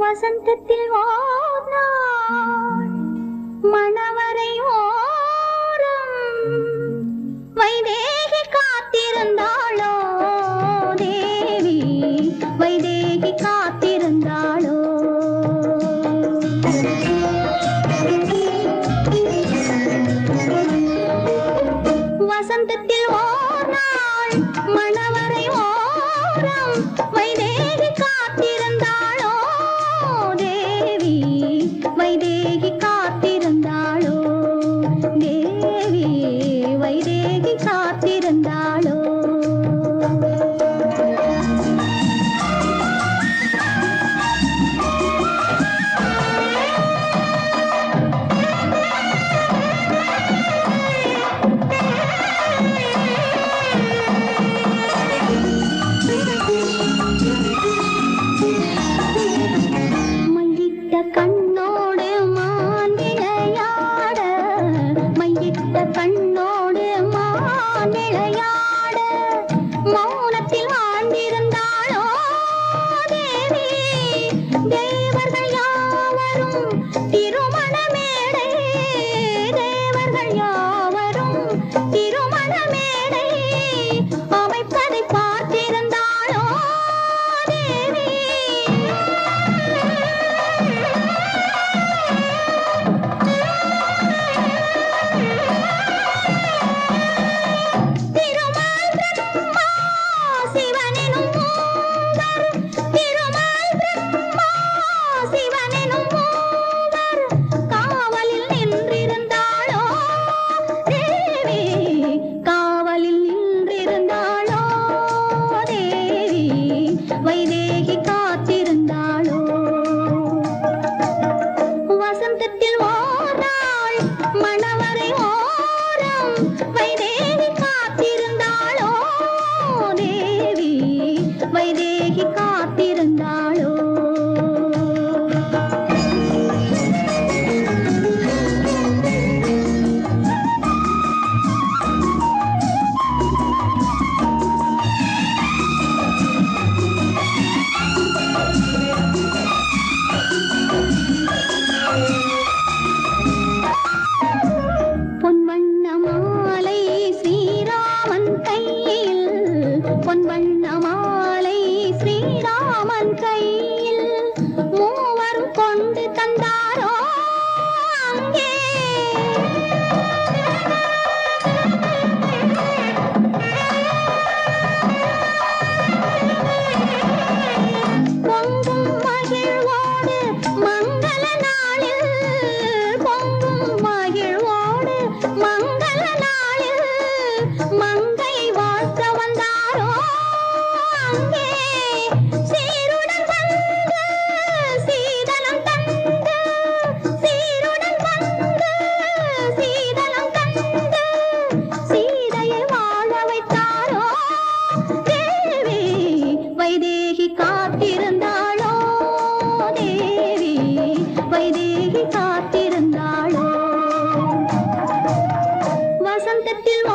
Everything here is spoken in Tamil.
வசந்தத்தில் ஓர் நாள் மணவரை ஓரம் வைதே ஸ்ரீராமன் கையில் வைதேகி காத்திருந்தாளோ தேவி? வைதேகி காத்திருந்தாளோ? வசந்தத்தில்